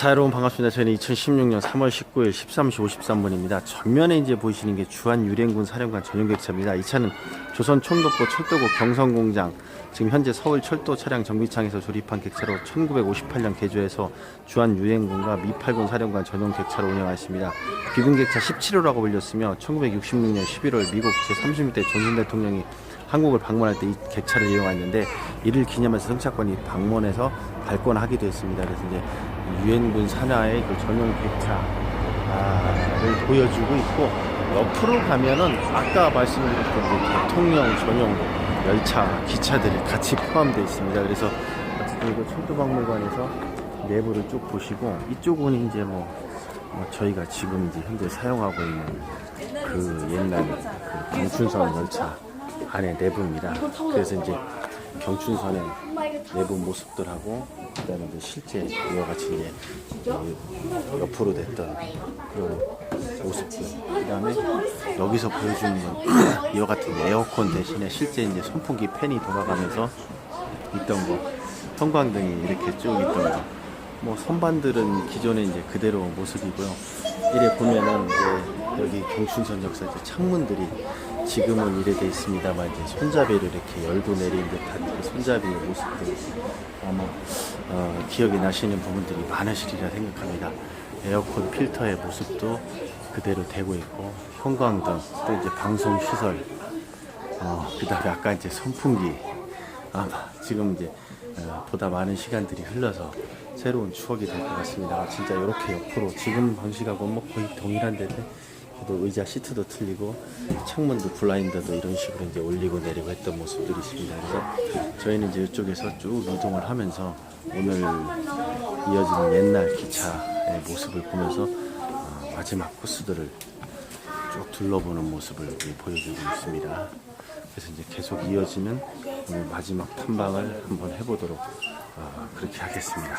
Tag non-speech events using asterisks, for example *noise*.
자 여러분 반갑습니다. 저희는 2016년 3월 19일 13시 53분입니다. 전면에 이제 보이시는 게 주한 유령군 사령관 전용 객차입니다. 이 차는 조선 총독부 철도국 경성공장 지금 현재 서울 철도 차량 정비창에서 조립한 객차로 1958년 개조해서 주한 유행군과 미팔군 사령관 전용 객차로 운영하십니다. 비군 객차 17호라고 불렸으며 1966년 11월 미국 제36대 존슨 대통령이 한국을 방문할 때 이 객차를 이용했는데 이를 기념해서 승차권이 방문해서 발권하기도 했습니다. 그래서 이제 유엔군 산하의 그 전용 객차를 보여주고 있고 옆으로 가면은 아까 말씀드렸던 그 대통령 전용 열차 기차들이 같이 포함되어 있습니다. 그래서 이거 철도박물관에서 내부를 쭉 보시고 이쪽은 이제 뭐, 뭐 저희가 지금 이제 현재 사용하고 있는 그 옛날 그 경춘선 열차 안에 내부입니다. 그래서 이제 경춘선의 내부 모습들하고 그다음에 이제 실제 이와 같이 이제 그 옆으로 됐던 그런 모습들. 그다음에 여기서 보여주는 건 *clears throat* 이와 같은 에어컨 대신에 실제 이제 선풍기 팬이 돌아가면서 있던 거, 형광등이 이렇게 쭉 있던 거. 뭐 선반들은 기존에 이제 그대로 모습이고요. 이래 보면은 이제 여기 경춘선 역사 이제 창문들이 지금은 이래 돼 있습니다만 이제 손잡이를 이렇게 열고 내린 듯한 그 손잡이의 모습들 아마 어, 기억이 나시는 부분들이 많으시리라 생각합니다. 에어컨 필터의 모습도 그대로 되고 있고 형광등 또 이제 방송 시설 어, 그다음에 아까 이제 선풍기 아마 지금 이제 어, 보다 많은 시간들이 흘러서 새로운 추억이 될 것 같습니다. 진짜 이렇게 옆으로 지금 방식하고 뭐 거의 동일한데도 의자 시트도 틀리고 창문도 블라인더도 이런 식으로 이제 올리고 내리고 했던 모습들이 있습니다. 그래서 저희는 이제 이쪽에서 쭉 이동을 하면서 오늘 이어지는 옛날 기차의 모습을 보면서 어, 마지막 코스들을 쭉 둘러보는 모습을 보여주고 있습니다. 그래서 이제 계속 이어지는 오늘 마지막 탐방을 한번 해보도록 어, 그렇게 하겠습니다.